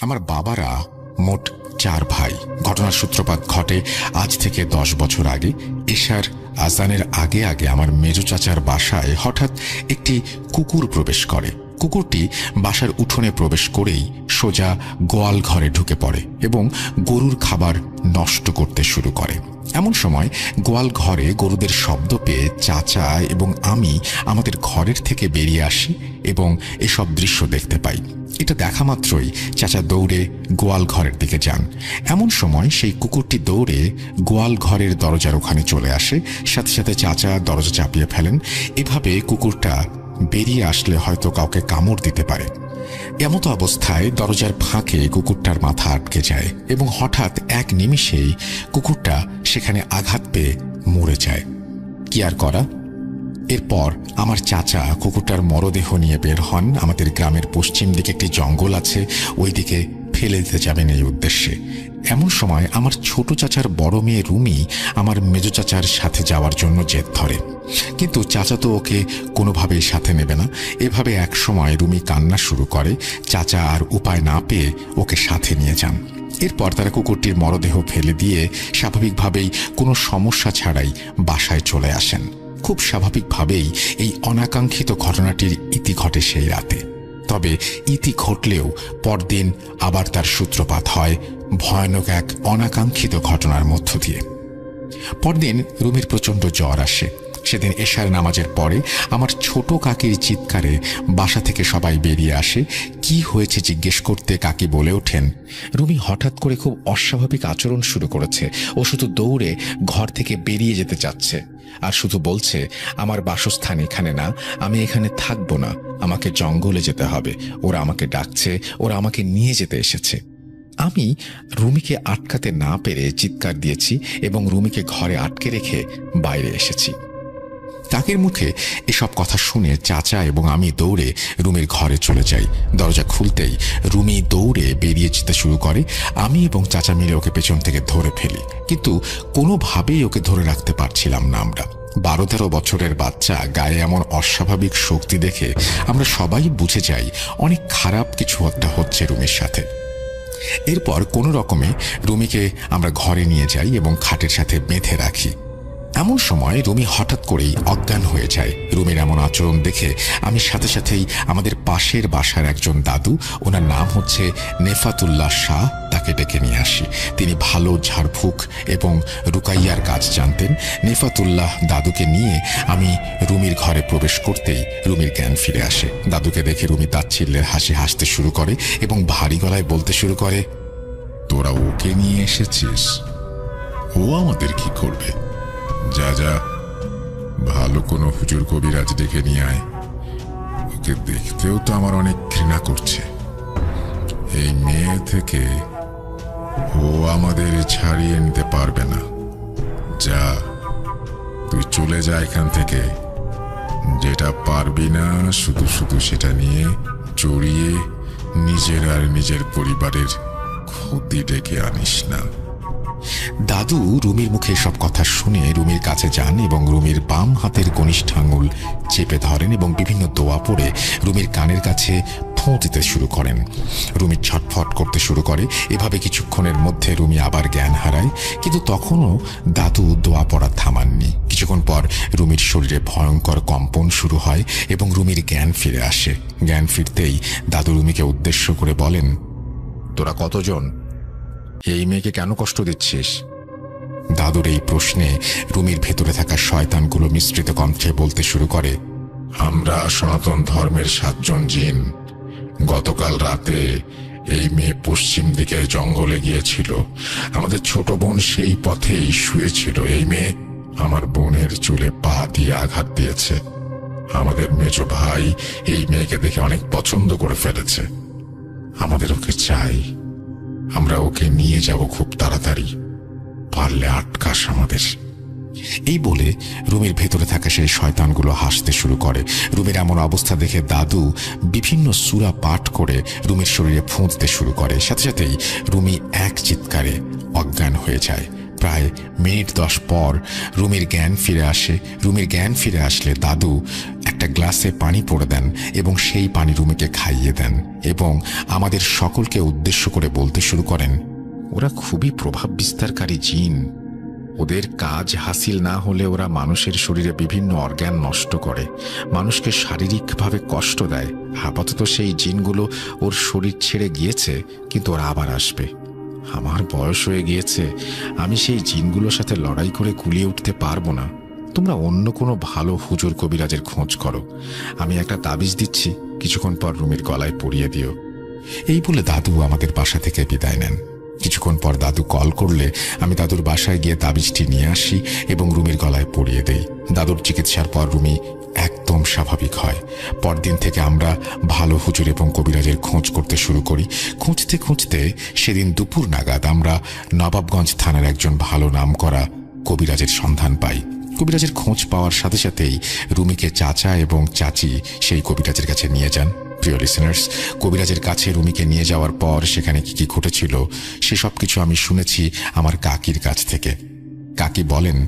আমার বাবারা মোট চার ভাই। ঘটনার সূত্রপাত ঘটে আজ থেকে দশ বছর আগে। এশার আজানের আগে আগে আমার মেজো চাচার বাসায় হঠাৎ একটি কুকুর প্রবেশ করে। কুকুরটি বাসার উঠোনে প্রবেশ করেই সোজা গোয়াল ঘরে ঢুকে পড়ে এবং গরুর খাবার নষ্ট করতে শুরু করে। এমন সময় গোয়াল ঘরে গরুদের শব্দ পেয়ে চাচা এবং আমি আমাদের ঘরের থেকে বেরিয়ে আসি এবং এসব দৃশ্য দেখতে পাই। এটা দেখা মাত্রই চাচা দৌড়ে গোয়াল ঘরের দিকে যান। এমন সময় সেই কুকুরটি দৌড়ে গোয়াল ঘরের দরজার ওখানে চলে আসে। সাথে সাথে চাচা দরজা চাপিয়ে ফেলেন। এভাবে কুকুরটা বেরিয়ে আসলে হয়তো কাউকে কামড় দিতে পারে। এমতো অবস্থায় দরজার ফাঁকে কুকুরটার মাথা আটকে যায় এবং হঠাৎ এক নিমিষেই কুকুরটা সেখানে আঘাত পেয়ে মরে যায়। কি আর করা? এরপর আমার চাচা কুকুরটার মরদেহ নিয়ে বের হন। আমাদের গ্রামের পশ্চিম দিকে একটি জঙ্গল আছে, ওই দিকে ফেলে দিতে যাবেন এই উদ্দেশ্যে। এমন সময় আমার ছোট চাচার বড় মেয়ে রুমি আমার মেজো চাচার সাথে যাওয়ার জন্য জেদ ধরে। কিন্তু চাচা তো ওকে কোনোভাবেই সাথে নেবে না। এভাবে এক সময় রুমি কান্না শুরু করে। চাচা আর উপায় না পেয়ে ওকে সাথে নিয়ে যান। এরপর তারা কুকুরটির মরদেহ ফেলে দিয়ে স্বাভাবিকভাবেই কোনো সমস্যা ছাড়াই বাসায় চলে আসেন। খুব স্বাভাবিকভাবেই এই অনাকাঙ্ক্ষিত ঘটনাটির ইতি ঘটে সেই রাতে। তবে ইতি ঘটলেও পরদিন আবার তার সূত্রপাত হয় ভয়ানক এক অনাকাঙ্ক্ষিত ঘটনার মধ্য দিয়ে। পরদিন রুমির প্রচণ্ড জ্বর আসে। সেদিন এশার নামাজের পরে আমার ছোট কাকির চিৎকারে বাসা থেকে সবাই বেরিয়ে আসে, কি হয়েছে জিজ্ঞেস করতে? কাকি বলে ওঠেন, রুমি হঠাৎ করে খুব অস্বাভাবিক আচরণ শুরু করেছে। ও শুধু দৌড়ে ঘর থেকে বেরিয়ে যেতে চাচ্ছে। আর শুধু বলছে, আমার বাসস্থান এখানে না, আমি এখানে থাকব না। আমাকে জঙ্গলে যেতে হবে। ওরা আমাকে ডাকছে, ওরা আমাকে নিয়ে যেতে এসেছে। আমি রুমিকে আটকাতে না পেরে চিৎকার দিয়েছি এবং রুমিকে ঘরে আটকে রেখে বাইরে এসেছি। কাকের মুখে এসব কথা শুনে চাচা এবং আমি দৌড়ে রুমির ঘরে চলে যাই। দরজা খুলতেই রুমি দৌড়ে বেরিয়ে যেতে শুরু করে। আমি এবং চাচা মিলে ওকে পেছন থেকে ধরে ফেলি। কিন্তু কোনোভাবেই ওকে ধরে রাখতে পারছিলাম না আমরা। বারো তেরো বছরের বাচ্চা গায়ে এমন অস্বাভাবিক শক্তি দেখে আমরা সবাই বুঝে যাই অনেক খারাপ কিছু একটা হচ্ছে রুমির সাথে। এরপর কোনো রকমে রুমিকে আমরা ঘরে নিয়ে যাই এবং খাটের সাথে বেঁধে রাখি। এমন সময় রুমি হঠাৎ করেই অজ্ঞান হয়ে যায়। রুমির এমন আচরণ দেখে আমি সাথে সাথেই আমাদের পাশের বাসার একজন দাদু, ওনার নাম হচ্ছে নেফাতুল্লাহ শাহ, তাকে ডেকে নিয়ে আসি। তিনি ভালো ঝাড়ফুঁক এবং রুকাইয়ার কাজ জানতেন। নেফাতুল্লাহ দাদুকে নিয়ে আমি রুমির ঘরে প্রবেশ করতেই রুমির জ্ঞান ফিরে আসে। দাদুকে দেখে রুমি তাচ্ছিল্যের হাসি হাসতে শুরু করে এবং ভারী গলায় বলতে শুরু করে, তোরা ওকে নিয়ে এসেছিস? ও আমাদের কি করবে? যা যা। ভালো কোনো হুজুর কবিরাজ ডেকে নিয়ে আয়। ওকে দেখতেও তো আমার অনেক ঘৃণা করছে। এই মেয়ে থেকে ও আমাদের ছাড়িয়ে নিতে পারবে না। যা, তুই চলে যা এখান থেকে। যেটা পারবি না, শুধু শুধু সেটা নিয়ে চড়িয়ে নিজের আর নিজের পরিবারের ক্ষতি ডেকে আনিস না। দাদু রুমির মুখে সব কথা শুনে রুমির কাছে যান এবং রুমির বাম হাতের কনিষ্ঠ আঙুল চেপে ধরেন এবং বিভিন্ন দোয়া পড়ে রুমির কানের কাছে ফোঁ দিতে শুরু করেন। রুমি ছটফট করতে শুরু করে। এভাবে কিছুক্ষণের মধ্যে রুমি আবার জ্ঞান হারায়। কিন্তু তখনও দাদু দোয়া পড়া থামাননি। কিছুক্ষণ পর রুমির শরীরে ভয়ঙ্কর কম্পন শুরু হয় এবং রুমির জ্ঞান ফিরে আসে। জ্ঞান ফিরতেই দাদু রুমিকে উদ্দেশ্য করে বলেন, তোরা কতজন? এই মেয়েকে কেন কষ্ট দিচ্ছিস? দাদুর এই প্রশ্নে রুমির ভেতরে থাকা শয়তানগুলো মিশ্রিত কণ্ঠে বলতে শুরু করে, আমরা সনাতন ধর্মের সাতজন জিন। গতকাল রাতে এই মেয়ে পশ্চিম দিকের জঙ্গলে গিয়েছিল। আমাদের ছোট বোন সেই পথেই শুয়েছিল। এই মেয়ে আমার বোনের চুলে পা দিয়ে আঘাত দিয়েছে। আমাদের মেজ ভাই এই মেয়েকে দেখে অনেক পছন্দ করে ফেলেছে। আমাদের ওকে চাই। আমরা ওকে নিয়ে যাব খুব তাড়াতাড়ি। পারলে আটকাস আমাদের। এই বলে রুমের ভেতরে থাকা সেই শয়তানগুলো হাসতে শুরু করে। রুমের এমন অবস্থা দেখে দাদু বিভিন্ন সুরা পাঠ করে রুমের শরীরে ফুঁদতে শুরু করে। সাথে সাথেই রুমি এক চিৎকারে অজ্ঞান হয়ে যায়। প্রায় মিনিট দশ পর রুমির জ্ঞান ফিরে আসে। রুমির জ্ঞান ফিরে আসলে দাদু একটা গ্লাসে পানি পড়ে দেন এবং সেই পানি রুমিকে খাইয়ে দেন এবং আমাদের সকলকে উদ্দেশ্য করে বলতে শুরু করেন, ওরা খুবই প্রভাব বিস্তারকারী জিন। ওদের কাজ হাসিল না হলে ওরা মানুষের শরীরে বিভিন্ন অর্গ্যান নষ্ট করে। মানুষকে শারীরিকভাবে কষ্ট দেয়। আপাতত সেই জিনগুলো ওর শরীর ছেড়ে গিয়েছে, কিন্তু ওরা আবার আসবে। আমার বয়স হয়ে গিয়েছে, আমি সেই জিনগুলোর সাথে লড়াই করে কুলিয়ে উঠতে পারব না। তোমরা অন্য কোনো ভালো হুজুর কবিরাজের খোঁজ করো। আমি একটা তাবিজ দিচ্ছি, কিছুক্ষণ পর রুমির গলায় পরিয়ে দিও। এই বলে দাদু আমাদের বাসা থেকে বিদায় নেন। কিছুক্ষণ পর দাদু কল করলে আমি দাদুর বাসায় গিয়ে তাবিজটি নিয়ে আসি এবং রুমির গলায় পরিয়ে দেই। দাদুর চিকিৎসার পর রুমি একদম স্বাভাবিক হয়। পরদিন থেকে আমরা ভালো হুজুর এবং কবিরাজের খোঁজ করতে শুরু করি। খুঁজতে খুঁজতে সেদিন দুপুর নাগাদ আমরা নবাবগঞ্জ থানার একজন ভালো নাম করা কবিরাজের সন্ধান পাই। কবিরাজের খোঁজ পাওয়ার সাথে সাথেই রুমিকে চাচা এবং চাচি সেই কবিরাজের কাছে নিয়ে যান। প্রিয় লিসেনার্স কবিরাজের কাছে রুমিকে নিয়ে যাওয়ার পর সেখানে কি কি ঘটেছিল সেসব কিছু আমি শুনেছি আমার কাকির কাছ থেকে। কাকি বলেন,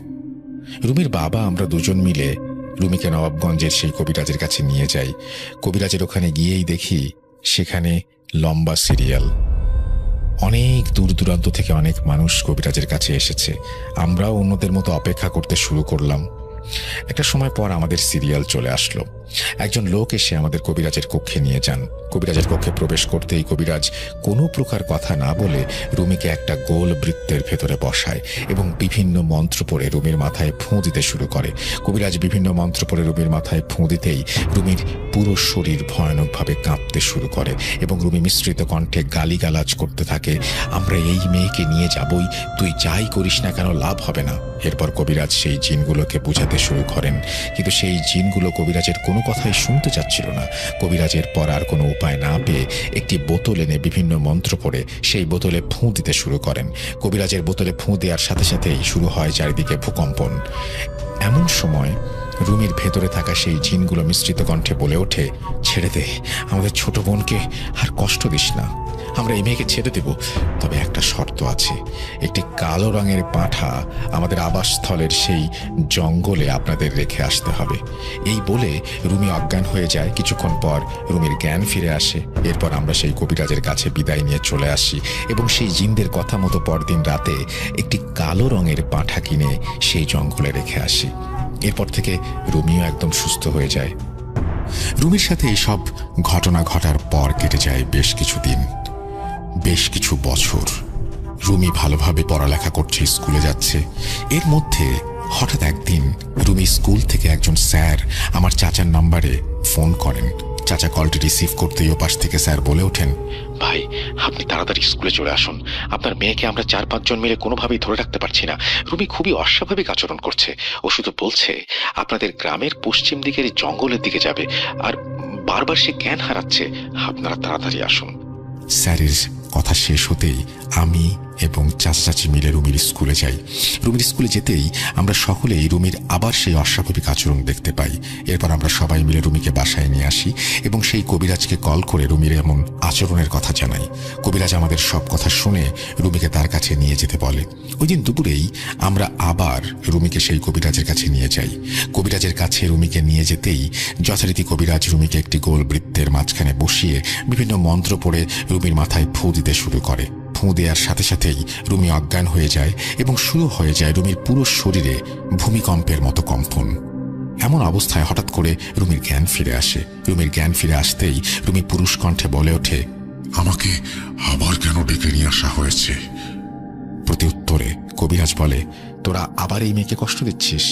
রুমির বাবা, আমরা দুজন মিলে রুমিকে নবাবগঞ্জের সেই কবিরাজের কাছে নিয়ে যাই। কবিরাজের ওখানে গিয়েই দেখি সেখানে লম্বা সিরিয়াল। অনেক দূর দূরান্ত থেকে অনেক মানুষ কবিরাজের কাছে এসেছে। আমরাও অন্যদের মতো অপেক্ষা করতে শুরু করলাম। একটা সময় পর আমাদের সিরিয়াল চলে আসলো। একজন লোক এসে আমাদের কবিরাজের কক্ষে নিয়ে যান। কবিরাজের কক্ষে প্রবেশ করতেই কবিরাজ কোনো প্রকার কথা না বলে রুমিকে একটা গোল বৃত্তের ভেতরে বসায় এবং বিভিন্ন মন্ত্র পড়ে রুমির মাথায় ফুঁ দিতে শুরু করে। কবিরাজ বিভিন্ন মন্ত্র পড়ে রুমির মাথায় ফুঁ দিতেই রুমির পুরো শরীর ভয়ানকভাবে কাঁপতে শুরু করে এবং রুমি মিশ্রিত কণ্ঠে গালিগালাজ করতে থাকে, আমরা এই মেয়েকে নিয়ে যাবই, তুই যাই করিস না কেন, লাভ হবে না। এরপর কবিরাজ সেই জিনগুলোকে বোঝাতে শুরু করেন। কিন্তু সেই জিনগুলো কবিরাজের কোনো কথাই শুনতে চাচ্ছিল না। কবিরাজের পর আর কোনো উপায় না পেয়ে একটি বোতল এনে বিভিন্ন মন্ত্র পড়ে সেই বোতলে ফুঁ দিতে শুরু করেন। কবিরাজের বোতলে ফুঁ দেওয়ার সাথে সাথেই শুরু হয় চারিদিকে ভূকম্পন। এমন সময় রুমির ভেতরে থাকা সেই জিনগুলো মিশ্রিত কণ্ঠে বলে ওঠে, ছেড়ে দে, আমাদের ছোট বোনকে আর কষ্ট দিস না। আমরা এই মেয়েকে ছেড়ে দেব। তবে একটা শর্ত আছে। একটি কালো রঙের পাঁঠা আমাদের আবাসস্থলের সেই জঙ্গলে আপনাদের রেখে আসতে হবে। এই বলে রুমি অজ্ঞান হয়ে যায়। কিছুক্ষণ পর রুমির জ্ঞান ফিরে আসে। এরপর আমরা সেই কবিরাজের কাছে বিদায় নিয়ে চলে আসি এবং সেই জিনদের কথা মতো পরদিন রাতে একটি কালো রঙের পাঁঠা কিনে সেই জঙ্গলে রেখে আসি। এরপর থেকে রুমিও একদম সুস্থ হয়ে যায়। রুমির সাথে এইসব ঘটনা ঘটার পর কেটে যায় বেশ কিছুদিন। বেশ কিছু বছর রুমি ভালোভাবে পড়ালেখা করছে, স্কুলে যাচ্ছে। এর মধ্যে হঠাৎ একদিন রুমি স্কুল থেকে একজন স্যার আমার চাচার নাম্বারে ফোন করেন। চাচা কলটি রিসিভ করতেই ওপাশ থেকে স্যার বলে ওঠেন, ভাই, আপনি তাড়াতাড়ি স্কুলে চলে আসুন। আপনার মেয়েকে আমরা চার পাঁচজন মিলে কোনোভাবেই ধরে রাখতে পারছি না। রুমি খুবই অস্বাভাবিক আচরণ করছে। ও শুধু বলছে, আপনাদের গ্রামের পশ্চিম দিকের জঙ্গলের দিকে যাবে। আর বারবার সে জ্ঞান হারাচ্ছে। আপনারা তাড়াতাড়ি আসুন। স্যারের কথা শেষ হতেই আমি এবং চাচা চাচি মিলে রুমির স্কুলে যাই। রুমির স্কুলে যেতেই আমরা সকলেই রুমির আবার সেই অস্বাভাবিক আচরণ দেখতে পাই। এরপর আমরা সবাই মিলে রুমিকে বাসায় নিয়ে আসি এবং সেই কবিরাজকে কল করে রুমির এমন আচরণের কথা জানাই। কবিরাজ আমাদের সব কথা শুনে রুমিকে তার কাছে নিয়ে যেতে বলে। ওই দিন দুপুরেই আমরা আবার রুমিকে সেই কবিরাজের কাছে নিয়ে যাই। কবিরাজের কাছে রুমিকে নিয়ে যেতেই যথারীতি কবিরাজ রুমিকে একটি গোল বৃত্তের মাঝখানে বসিয়ে বিভিন্ন মন্ত্র পড়ে রুমির মাথায় ফু দিতে শুরু করে। ফুঁ দেওয়ার সাথে সাথেই রুমি অজ্ঞান হয়ে যায় এবং শুরু হয়ে যায় রুমির পুরো শরীরে ভূমিকম্পের মতো কম্পন। এমন অবস্থায় হঠাৎ করে রুমির জ্ঞান ফিরে আসে। রুমির জ্ঞান ফিরে আসতেই রুমি পুরুষ কণ্ঠে বলে ওঠে, আমাকে আবার কেন ডেকে নিয়ে আসা হয়েছে? প্রতি উত্তরে কবিরাজ বলে, তোরা আবার এই মেয়েকে কষ্ট দিচ্ছিস?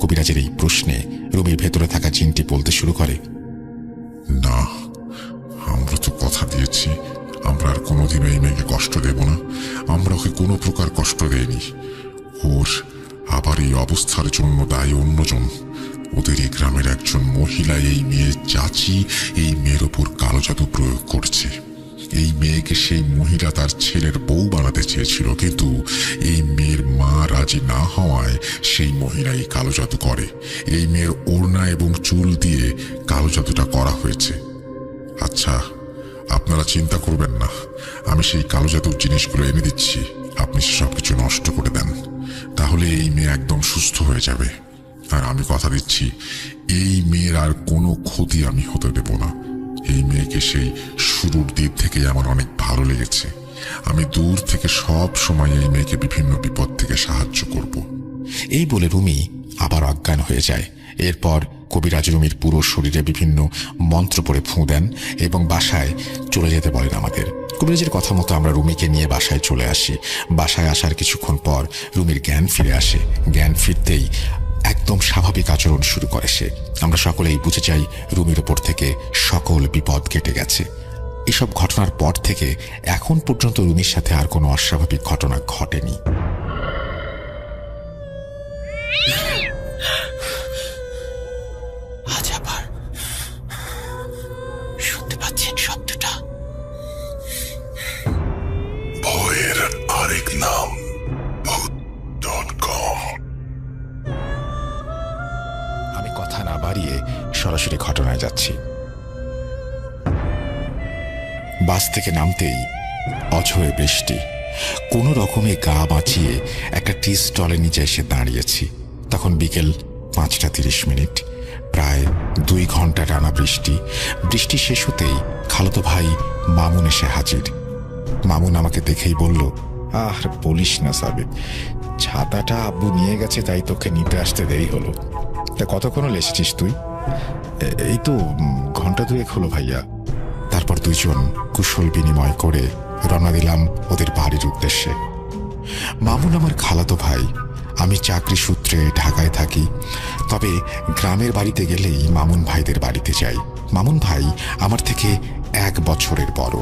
কবিরাজের এই প্রশ্নে রুমির ভেতরে থাকা চিনটি বলতে শুরু করে, না, আমরা তো কথা দিয়েছি। আমরা আর কোনোদিনও এই মেয়েকে কষ্ট দেব না। আমরা ওকে কোনো প্রকার কষ্ট দেইনি। ওর আবার এই অবস্থার জন্য দায়ী অন্যজন। ওদের এই গ্রামের একজন মহিলা, এই মেয়ের চাচি, এই মেয়ের ওপর কালো জাদু প্রয়োগ করছে। এই মেয়েকে সেই মহিলা তার ছেলের বউ বানাতে চেয়েছিল, কিন্তু এই মেয়ের মা রাজি না হওয়ায় সেই মহিলা এই কালো জাদু করে। এই মেয়ের ওড়না এবং চুল দিয়ে কালো জাদুটা করা হয়েছে। আচ্ছা আপনারা চিন্তা করবেন না। আমি সেই কালো জাদুর জিনিসগুলো এনে দিচ্ছি। আপনি সব কিছু নষ্ট করে দেন। তাহলে এই মেয়ে একদম সুস্থ হয়ে যাবে। আর আমি কথা দিচ্ছি, এই মেয়ের আর কোনো ক্ষতি আমি হতে দেব না। এই মেয়েকে সেই শুরুর দিক থেকে আমার অনেক ভালো লেগেছে। আমি দূর থেকে সব সময় এই মেয়েকে বিভিন্ন বিপদ থেকে সাহায্য করব। এই বলে রুমি আবার অজ্ঞান হয়ে যায়। এরপর কবিরাজ রুমির পুরো শরীরে বিভিন্ন মন্ত্র পড়ে ফুঁ দেন এবং বাসায় চলে যেতে বলেন আমাদের। কবিরাজের কথা মতো আমরা রুমিকে নিয়ে বাসায় চলে আসি। বাসায় আসার কিছুক্ষণ পর রুমির জ্ঞান ফিরে আসে। জ্ঞান ফিরতেই একদম স্বাভাবিক আচরণ শুরু করে সে। আমরা সকলেই বুঝে যাই রুমির ওপর থেকে সকল বিপদ কেটে গেছে। এসব ঘটনার পর থেকে এখন পর্যন্ত রুমির সাথে আর কোনো অস্বাভাবিক ঘটনা ঘটেনি। থেকে নামতেই অঝয়ে বৃষ্টি। কোনো রকমে গা বাঁচিয়ে একটা টি স্টলের নিচে এসে দাঁড়িয়েছি। তখন বিকেল পাঁচটা তিরিশ মিনিট। প্রায় দুই ঘণ্টা টানা বৃষ্টি। বৃষ্টি শেষ হতেই খালতো ভাই মামুন এসে হাজির। মামুন আমাকে দেখেই বলল, আহ বলিস না সাবিত ছাতাটা আব্বু নিয়ে গেছে তাই তোকে নিতে আসতে দেরি হলো। তা কতক্ষণ এসেছিস তুই? এই তো ঘণ্টা দুয়েক হলো ভাইয়া। তারপর দুইজন কুশল বিনিময় করে রওনা দিলাম ওদের বাড়ির উদ্দেশ্যে। মামুন আমার খালাতো ভাই, আমি চাকরি সূত্রে ঢাকায় থাকি, তবে গ্রামের বাড়িতে গেলেই মামুন ভাইদের বাড়িতে যাই। মামুন ভাই আমার থেকে এক বছরের বড়।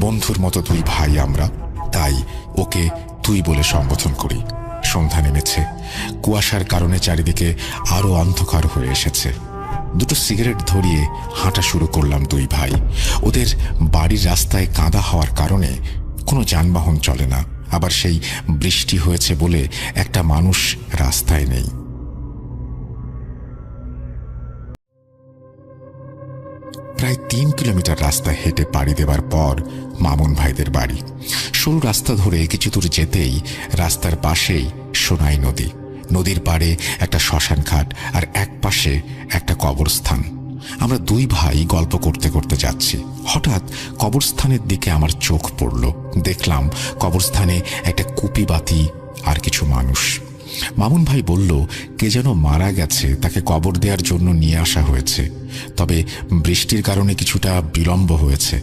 বন্ধুর মতো দুই ভাই আমরা, তাই ওকে তুই বলে সম্বোধন করি। সন্ধ্যা নেমেছে, কুয়াশার কারণে চারিদিকে আরও অন্ধকার হয়ে এসেছে। দুটো সিগারেট ধরিয়ে হাঁটা শুরু করলাম দুই ভাই। ওদের বাড়ির রাস্তায় কাঁদা হওয়ার কারণে কোনো যানবাহন চলে না। আবার সেই বৃষ্টি হয়েছে বলে একটা মানুষ রাস্তায় নেই। প্রায় তিন কিলোমিটার রাস্তা হেঁটে পাড়ি দেবার পর মামুন ভাইদের বাড়ি। সরু রাস্তা ধরে কিছু দূর যেতেই রাস্তার পাশেই সোনাই নদী। নদীর পাড়ে একটা শ্মশান ঘাট আর এক পাশে একটা কবরস্থান। আমরা দুই ভাই গল্প করতে করতে যাচ্ছি। হঠাৎ কবরস্থানের দিকে আমার চোখ পড়ল। দেখলাম কবরস্থানে একটা কুপি বাতি আর কিছু মানুষ। মামুন ভাই বলল, কে যেন মারা গেছে, তাকে কবর দেওয়ার জন্য নিয়ে আসা হয়েছে। তবে বৃষ্টির কারণে কিছুটা বিলম্ব হয়েছে।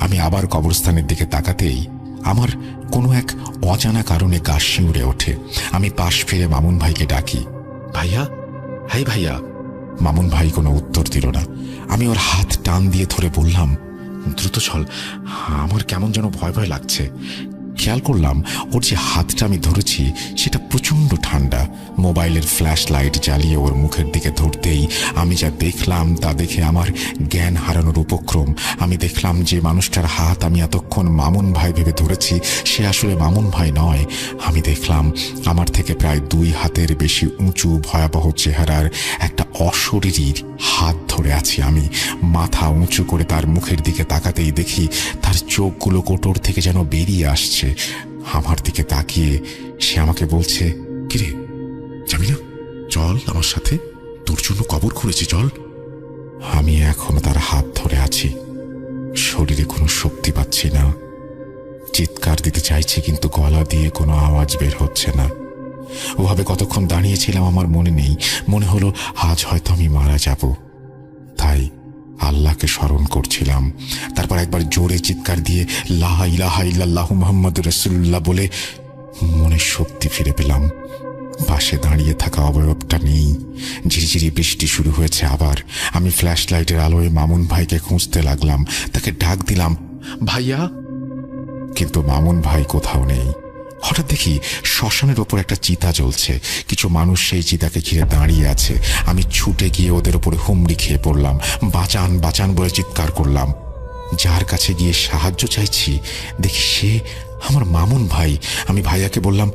আমি আবার কবরস্থানের দিকে তাকাতেই আমার কোনো এক অজানা কারণে গা শিউরে ওঠে। আমি পাশ ফিরে মামুন ভাইকে ডাকি। ভাইয়া? হাই ভাইয়া। মামুন ভাই কোনো উত্তর দিল না। আমি ওর হাত টান দিয়ে ধরে বললাম দ্রুত চল। আমার কেমন যেন ভয় ভয় লাগছে। খেয়াল করলাম, ওর যে হাতটা আমি ধরেছি, সেটা প্রচণ্ড ঠান্ডা। মোবাইলের ফ্ল্যাশ লাইট জ্বালিয়ে ওর মুখের দিকে ধরতেই আমি যা দেখলাম তা দেখে আমার জ্ঞান হারানোর উপক্রম। আমি দেখলাম যে মানুষটার হাত আমি এতক্ষণ মামুন ভাই ভেবে ধরেছি, সে আসলে মামুন ভাই নয়। আমি দেখলাম আমার থেকে প্রায় দুই হাতের বেশি উঁচু ভয়াবহ চেহারার একটা অশরীরীর হাত ধরে আছি আমি। মাথা উঁচু করে তার মুখের দিকে তাকাতেই দেখি তার চোখগুলো কোটর থেকে যেন বেরিয়ে আসছে। আমার দিকে তাকিয়ে সে আমাকে বলছে, কিরে যাবি না। চল আমার সাথে। তোর জন্য কবর খুঁড়েছি, চল। আমি এখনও তার হাত ধরে আছি। শরীরে কোনো শক্তি পাচ্ছি না। চিৎকার দিতে চাইছি কিন্তু গলা দিয়ে কোনো আওয়াজ বের হচ্ছে না। ওভাবে কতক্ষণ দাঁড়িয়েছিলাম আমার মনে নেই। মনে হলো আজ হয়তো আমি মারা যাব। তাই আল্লাহকে স্মরণ করছিলাম। তারপর একবার জোরে চিৎকার দিয়ে লাহা ইলাহা ইল্লাল্লাহু মোহাম্মদ রসুল্লাহ বলে মনে শক্তি ফিরে পেলাম। পাশে দাঁড়িয়ে থাকা অবয়বটা নেই। ঝিরিঝিরি বৃষ্টি শুরু হয়েছে আবার। আমি ফ্ল্যাশ লাইটের আলোয় মামুন ভাইকে খুঁজতে লাগলাম। তাকে ডাক দিলাম, ভাইয়া? কিন্তু মামুন ভাই কোথাও নেই। হঠাৎ দেখি শ্মশানের ওপর একটা চিতা জ্বলছে। কিছু মানুষ সেই চিতাকে ঘিরে দাঁড়িয়ে আছে। আমি ছুটে গিয়ে ওদের উপরে হুমড়ি খেয়ে পড়লাম। বাঁচান বাঁচান বলে চিৎকার করলাম। যার কাছে গিয়ে সাহায্য চাইছি, দেখি সে আমার মামুন ভাই। আমি ভাইয়াকে বললাম,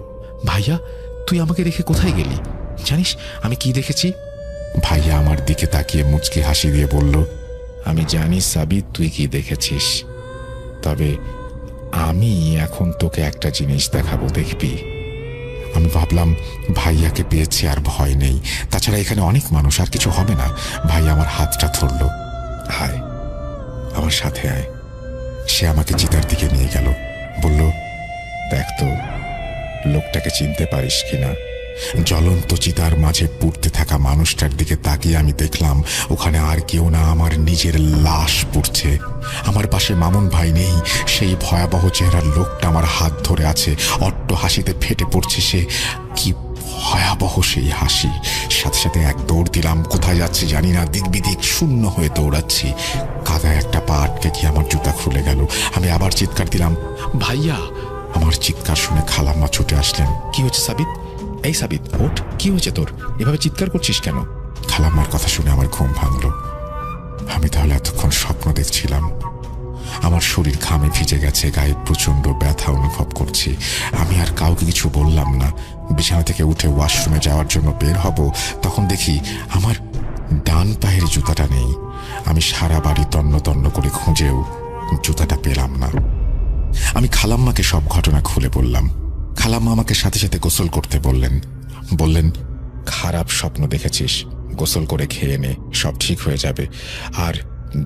ভাইয়া, তুই আমাকে রেখে কোথায় গেলি? জানিস, আমি কি দেখেছি? ভাইয়া আমার দিকে তাকিয়ে মুচকি হাসি দিয়ে বলল, আমি জানি সাবিত, তুই কি দেখেছিস। তবে আমি এখন তোকে একটা জিনিস দেখাবো, দেখবি? আমি ভাবলাম, ভাইয়াকে পেয়েছি আর ভয় নেই। তাছাড়া এখানে অনেক মানুষ, আর কিছু হবে না। ভাই আমার হাতটা ধরল। হায়, আমার সাথে আয়। সে আমাকে চিতার দিকে নিয়ে গেল। বলল, দেখ তো, লোকটাকে চিনতে পারিস কিনা? জ্বলন্ত চিতার মাঝে পুড়তে থাকা মানুষটার দিকে তাকিয়ে আমি দেখলাম, ওখানে আর কেউ না আমার নিজের লাশ পুড়ছে। আমার পাশে মামুন ভাই নেই, সেই ভয়াবহ চেহারার লোকটা আমার হাত ধরে আছে। অট্ট হাসিতে ফেটে পড়ছে সে। কি ভয়াবহ সেই হাসি। সাথে সাথে এক দৌড় দিলাম, কোথায় যাচ্ছে জানি না দিক বিদিক শূন্য হয়ে দৌড়াচ্ছি। কাদায় একটা পা আটকে কি আমার জুতা খুলে গেল। আমি আবার চিৎকার দিলাম, ভাইয়া! আমার চিৎকার শুনে খালাম্মা ছুটে আসলেন, কি হয়েছে সাবিত? এই সাবিত, ওঠ। কি হয়েছে তোর? এভাবে চিৎকার করছিস কেন? খালাম্মার কথা শুনে আমার ঘুম ভাঙল। আমি তাহলে এতক্ষণ স্বপ্ন দেখছিলাম। আমার শরীর ঘামে ভিজে গেছে, গায়ে প্রচণ্ড ব্যথা অনুভব করছি। আমি আর কাউকে কিছু বললাম না। বিছানা থেকে উঠে ওয়াশরুমে যাওয়ার জন্য বের হব। তখন দেখি আমার ডান পায়ের জুতাটা নেই। আমি সারা বাড়ি তন্ন তন্ন করে খুঁজেও জুতাটা পেলাম না। আমি খালাম্মাকে সব ঘটনা খুলে বললাম। খালাম্মা আমাকে সাথে সাথে গোসল করতে বললেন। বললেন, খারাপ স্বপ্ন দেখেছিস। গোসল করে খেয়ে নে, সব ঠিক হয়ে যাবে। আর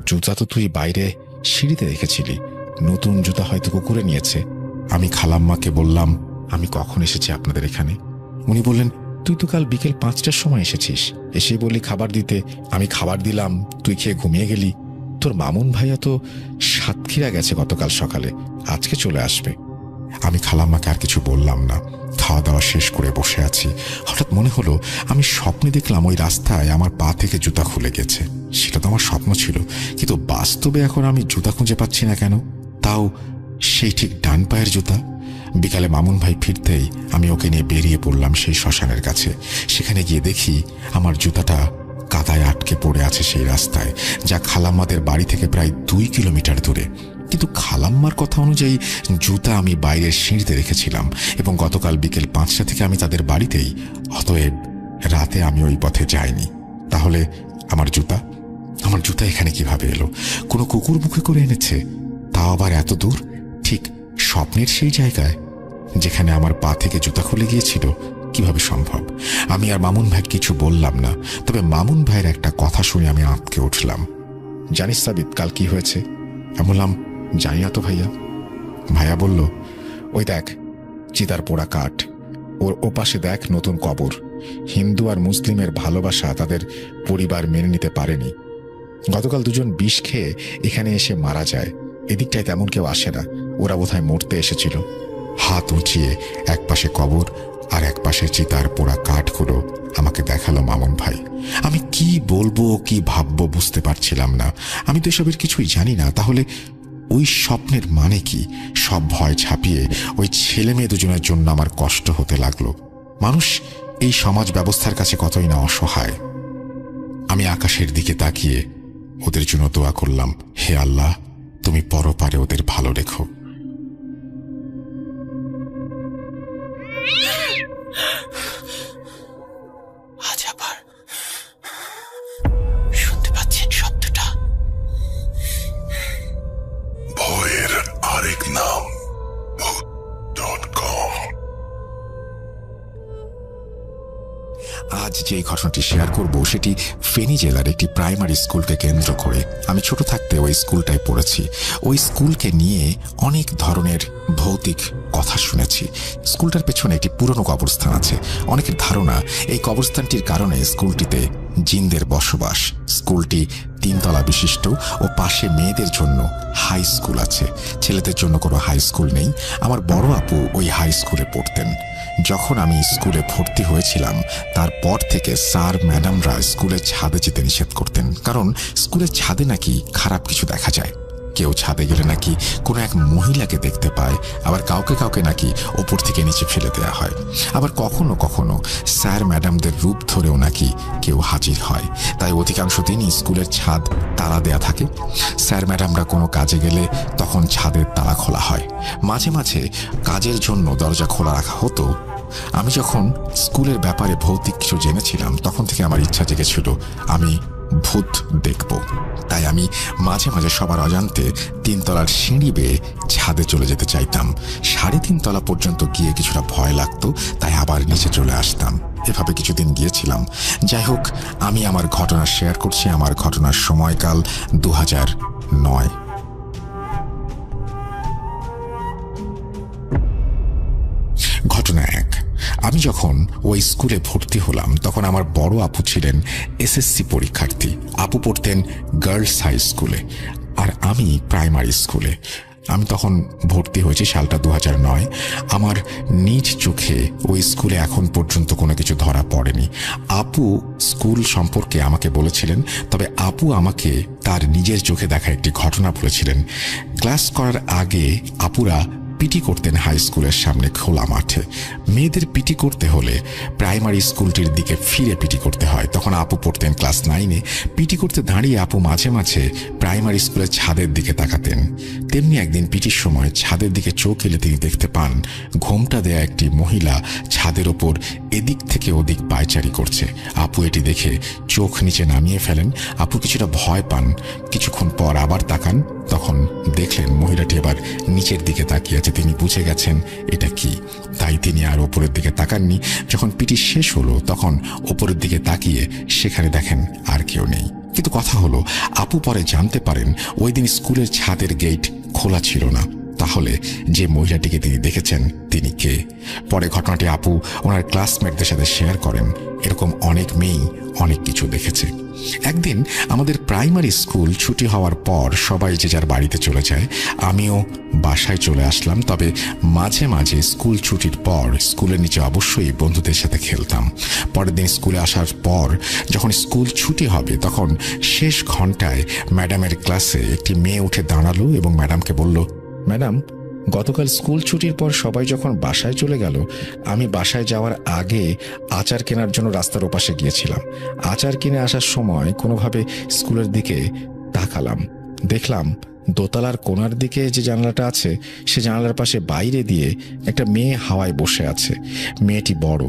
জুতা তো তুই বাইরে সিঁড়িতে দেখেছিলি নতুন জুতা হয়তো কুকুরে নিয়েছে। আমি খালাম্মাকে বললাম, আমি কখন এসেছি আপনাদের এখানে? উনি বললেন, তুই তো কাল বিকেল পাঁচটার সময় এসেছিস। এসে বলি খাবার দিতে। আমি খাবার দিলাম, তুই খেয়ে ঘুমিয়ে গেলি। তোর মামুন ভাইয়া তো সাতক্ষীরা গেছে গতকাল সকালে। আজকে চলে আসবে। আমি খালাম্মাকে আর কিছু বললাম না। খাওয়া দাওয়া শেষ করে বসে আছি। হঠাৎ মনে হলো, আমি স্বপ্নে দেখলাম ওই রাস্তায় আমার পা থেকে জুতা খুলে গেছে। সেটা তো আমার স্বপ্ন ছিল, কিন্তু বাস্তবে এখন আমি জুতা খুঁজে পাচ্ছি না কেন? তাও সেই ঠিক ডান পায়ের জুতা? বিকালে মামুন ভাই ফিরতেই আমি ওকে নিয়ে বেরিয়ে পড়লাম সেই শ্মশানের কাছে। সেখানে গিয়ে দেখি আমার জুতাটা কাদায় আটকে পড়ে আছে সেই রাস্তায়, যা খালাম্মাদের বাড়ি থেকে প্রায় দুই কিলোমিটার দূরে। কিন্তু খালাম্মার কথা অনুযায়ী জুতা আমি বাইরের সিঁড়িতে রেখেছিলাম এবং গতকাল বিকেল পাঁচটা থেকে আমি তাদের বাড়িতেই, অতএব রাতে আমি ওই পথে যাইনি। তাহলে আমার জুতা? আমার জুতা এখানে কীভাবে এলো? কোনো কুকুর মুখে করে এনেছে? তাও আবার এত দূর? ঠিক স্বপ্নের সেই জায়গায় যেখানে আমার পা থেকে জুতা খুলে গিয়েছিল, কীভাবে সম্ভব? আমি আর মামুন ভাই কিছু বললাম না, তবে মামুন ভাইয়ের একটা কথা শুনে আমি আঁতকে উঠলাম। জানিস সাবিত, কাল কি হয়েছে? আমি বললাম না তো ভাইয়া। ভাইয়া বলল, ওই দেখ, চিতার পোড়া কাঠ। ওর ওপাশে দেখ নতুন কবর। হিন্দু আর মুসলিমের ভালোবাসা তাদের পরিবার মেনে নিতে পারেনি। গতকাল দুজন বিষ খেয়ে এখানে এসে মারা যায়। এদিকটায় তেমন কেউ আসে না। ওরা বোধহয় মরতে এসেছিল। হাত উঁচিয়ে এক পাশে কবর আর এক পাশে চিতার পোড়া কাঠগুলো আমাকে দেখাল মামুন ভাই। আমি কি বলব, কি ভাববো বুঝতে পারছিলাম না। আমি তো এসবের কিছুই জানি না। তাহলে ওই স্বপ্নের মানে কি? সব ভয় ছাপিয়ে ওই ছেলে মেয়ে দুজনের জন্য আমার কষ্ট হতে লাগল। মানুষ, এই সমাজ ব্যবস্থার কাছে কতই না অসহায়। আমি আকাশের দিকে তাকিয়ে ওদের জন্য দোয়া করলাম, হে আল্লাহ, তুমি পরপারে ওদের ভালো রেখো। আজ যে ঘটনাটি শেয়ার করব, সেটি ফেনী জেলার একটি প্রাইমারি স্কুলকে কেন্দ্র করে। আমি ছোট থাকতে ওই স্কুলটায় পড়েছি। ওই স্কুলকে নিয়ে অনেক ধরনের ভৌতিক কথা শুনেছি। স্কুলটার পেছনে একটি পুরনো কবরস্থান আছে। অনেকের ধারণা এই কবরস্থানটির কারণে স্কুলটিতে জিনদের বসবাস। স্কুলটি তিনতলা বিশিষ্ট ও পাশে মেয়েদের জন্য হাই স্কুল আছে। ছেলেদের জন্য কোনো হাই স্কুল নেই। আমার বড় আপু ওই হাই স্কুলে পড়তেন। যখন আমি স্কুলে ভর্তি হয়েছিলাম, তারপর থেকে স্যার, ম্যাডামরা স্কুলের ছাদে যেতে নিষেধ করতেন। কারণ, স্কুলের ছাদে নাকি খারাপ কিছু দেখা যায়। কেউ ছাদে গেলে নাকি কোনো এক মহিলাকে দেখতে পায়, আবার কাউকে কাউকে নাকি ওপর থেকে নিচে ফেলে দেওয়া হয়। আবার কখনো কখনো স্যার ম্যাডামদের রূপ ধরেও নাকি কেউ হাজির হয়। তাই অধিকাংশ দিনই স্কুলের ছাদ তালা দেয়া থাকে। স্যার ম্যাডামরা কোনো কাজে গেলে তখন ছাদের তালা খোলা হয়। মাঝে মাঝে কাজের জন্য দরজা খোলা রাখা হতো। আমি যখন স্কুলের ব্যাপারে ভৌতিক কিছু জেনেছিলাম, তখন থেকে আমার ইচ্ছা জেগেছিল আমি ভূত দেখব। তাই আমি মাঝে মাঝে সবার অজান্তে তিনতলার সিঁড়ি বেয়ে ছাদে চলে যেতে চাইতাম। সাড়ে তিনতলা পর্যন্ত গিয়ে কিছুটা ভয় লাগতো, তাই আবার নিচে চলে আসতাম। এভাবে কিছুদিন গিয়েছিলাম। যাই হোক, আমি আমার ঘটনা শেয়ার করছি আমার ঘটনার সময়কাল দু নয়। ঘটনা এক। যখন ওই স্কুলে ভর্তি হলাম, তখন আমার বড় আপু ছিলেন এসএসসি পরীক্ষার্থী। আপু পড়তেন গার্লস হাই স্কুলে আর আমি প্রাইমারি স্কুলে আমি তখন ভর্তি হয়েছি সালটা দু নয়। আমার নিজ চোখে ওই স্কুলে এখন পর্যন্ত কোনো কিছু ধরা পড়েনি। আপু স্কুল সম্পর্কে আমাকে বলেছিলেন, তবে আপু আমাকে তার নিজের চোখে দেখা একটি ঘটনা বলেছিলেন। ক্লাস করার আগে আপুরা পিটি করতেন হাই স্কুলের সামনে খোলা মাঠে। মেয়েদের পিটি করতে হলে প্রাইমারি স্কুলটির দিকে ফিরে পিটি করতে হয়। তখন আপু পড়তেন ক্লাস নাইনে। পিটি করতে দাঁড়িয়ে আপু মাঝে মাঝে প্রাইমারি স্কুলের ছাদের দিকে তাকাতেন। তেমনি একদিন পিটির সময় ছাদের দিকে চোখ এলে তিনি দেখতে পান, ঘোমটা দেয়া একটি মহিলা ছাদের ওপর এদিক থেকে ওদিক পায়চারি করছে। আপু এটি দেখে চোখ নিচে নামিয়ে ফেলেন। আপু কিছুটা ভয় পান। কিছুক্ষণ পর আবার তাকান। তখন দেখলেন মহিলাটি এবার নিচের দিকে তাকিয়ে আছে তিনি বুঝে গেছেন এটা কি। তাই তিনি আর ওপরের দিকে তাকাননি। যখন পিটি শেষ হলো, তখন ওপরের দিকে তাকিয়ে সেখানে দেখেন আর কেউ নেই। কিন্তু কথা হলো, আপু পরে জানতে পারেন, ওই দিন স্কুলের ছাদের গেট খোলা ছিল না। তাহলে যে মহিলাটিকে তিনি দেখেছেন, তিনি কে? পরে ঘটনাটি আপু ওনার ক্লাসমেটদের সাথে শেয়ার করেন। এরকম অনেক মেয়েই অনেক কিছু দেখেছে। একদিন আমাদের প্রাইমারি স্কুল ছুটি হওয়ার পর সবাই যে যার বাড়িতে চলে যায়, আমিও বাসায় চলে আসলাম। তবে মাঝে মাঝে স্কুল ছুটির পর স্কুলের নিচে অবশ্যই বন্ধুদের সাথে খেলতাম। পরের দিন স্কুলে আসার পর যখন স্কুল ছুটি হবে, তখন শেষ ঘন্টায় ম্যাডামের ক্লাসে একটি মেয়ে উঠে দাঁড়াল এবং ম্যাডামকে বলল ম্যাডাম, গতকাল স্কুল ছুটির পর সবাই যখন বাসায় চলে গেল, আমি বাসায় যাওয়ার আগে আচার কেনার জন্য রাস্তার ওপাশে গিয়েছিলাম। আচার কিনে আসার সময় কোনোভাবে স্কুলের দিকে তাকালাম। দেখলাম দোতলার কোনার দিকে যে জানালাটা আছে, সে জানালার পাশে বাইরে দিয়ে একটা মেয়ে হাওয়ায় বসে আছে। মেয়েটি বড়,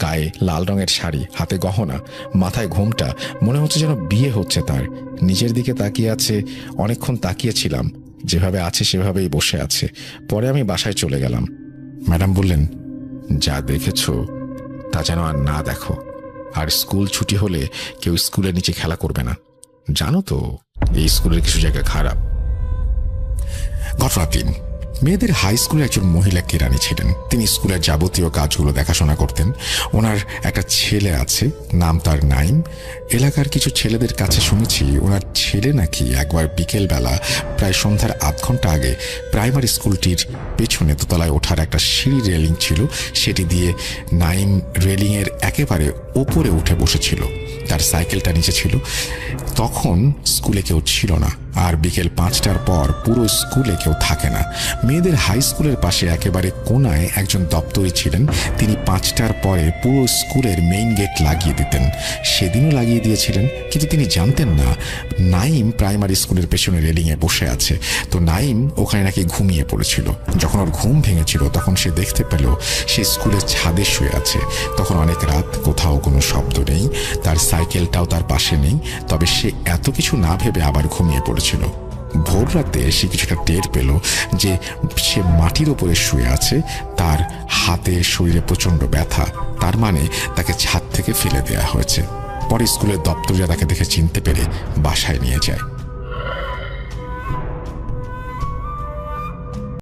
গায়ে লাল রঙের শাড়ি, হাতে গহনা, মাথায় ঘোমটা, মনে হচ্ছে যেন বিয়ে হচ্ছে তার। নিজের দিকে তাকিয়ে আছে, অনেকক্ষণ তাকিয়েছিলাম যেভাবে আছে, সেভাবেই বসে আছে। পরে আমি বাসায় চলে গেলাম। ম্যাডাম বললেন, যা দেখেছ, তা যেন আর না দেখো। আর স্কুল ছুটি হলে কেউ স্কুলের নিচে খেলা করবে না। জানো তো, এই স্কুলের কিছু জায়গা খারাপ। ঘটনা তিন। মেয়েদের হাই স্কুলে একজন মহিলা কেরানি ছিলেন। তিনি স্কুলের যাবতীয় কাজগুলো দেখাশোনা করতেন। ওনার একটা ছেলে আছে, নাম তার নাইম। এলাকার কিছু ছেলেদের কাছে শুনেছি, ওনার ছেলে নাকি একবার বিকেলবেলা প্রায় সন্ধ্যার আধ ঘণ্টা আগে প্রাইমারি স্কুলটির পেছনে দোতলায় ওঠার একটা সিঁড়ি রেলিং ছিল। সেটি দিয়ে নাইম রেলিংয়ের একেবারে ওপরে উঠে বসেছিল। তার সাইকেলটা নিচে ছিল। তখন স্কুলে কেউ ছিল না। আর বিকেল পাঁচটার পর পুরো স্কুলে কেউ থাকে না। মেয়েদের হাই স্কুলের পাশে একেবারে কোনায় একজন দপ্তরি ছিলেন। তিনি পাঁচটার পরে পুরো স্কুলের মেইন গেট লাগিয়ে দিতেন। সেদিনও লাগিয়ে দিয়েছিলেন, কিন্তু তিনি জানতেন না, নাইম প্রাইমারি স্কুলের পেছনে রেলিংয়ে বসে আছে। তো নাইম ওখানে নাকি ঘুমিয়ে পড়েছিল। যখন ওর ঘুম ভেঙেছিল, তখন সে দেখতে পেল সে স্কুলের ছাদে শুয়ে আছে। তখন অনেক রাত, কোথাও কোনো শব্দ নেই, তার সাইকেলটাও তার পাশে নেই। তবে সে এত কিছু না ভেবে আবার ঘুমিয়ে পড়েছিল ভোর রাতে সে কিছুটা টের পেল যে সে মাটির ওপরে শুয়ে আছে, তার হাতে শরীরে প্রচণ্ড ব্যথা, তার মানে তাকে ছাদ থেকে ফেলে দেওয়া হয়েছে। পরে স্কুলের দপ্তরিয়া তাকে দেখে চিনতে পেরে বাসায় নিয়ে যায়।